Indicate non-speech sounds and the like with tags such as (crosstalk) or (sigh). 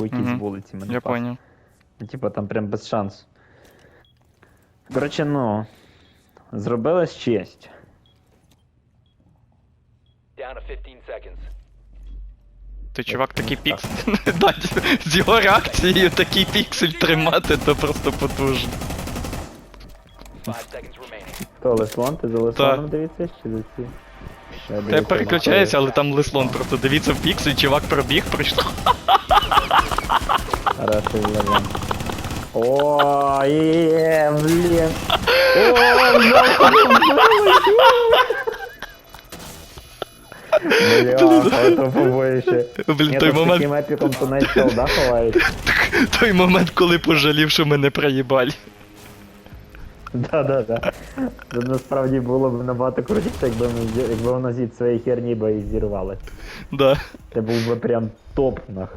по якійсь Мгм. вулиці мене Я пас. понял. Ну, Типа там прям без шансу. Коротше, ну. Зробилась честь. Down to 15 seconds. Ти чувак такий ну, піксель. (laughs) З його реакцією такий піксель тримати, то просто потужно. Five seconds remaining. Хто Леслон? Ти за Леслоном дивишся чи за ці? Я дивлюся, переключаюся, на але там лислон просто дивіться в піксель, чувак пробіг, пройшло. (laughs) Варіант. О, є, блін. О, Бля, это побоїще. Блін, той то момент, таким епіком то навіть колда ховають. (laughs) той момент, коли пожалів, що мене проїбали. Да-да-да. Це насправді було б набагато крутіше, якби, ми, якби воно зі своєї херні би і зірвалось. Да. Це був би прям топ, нах.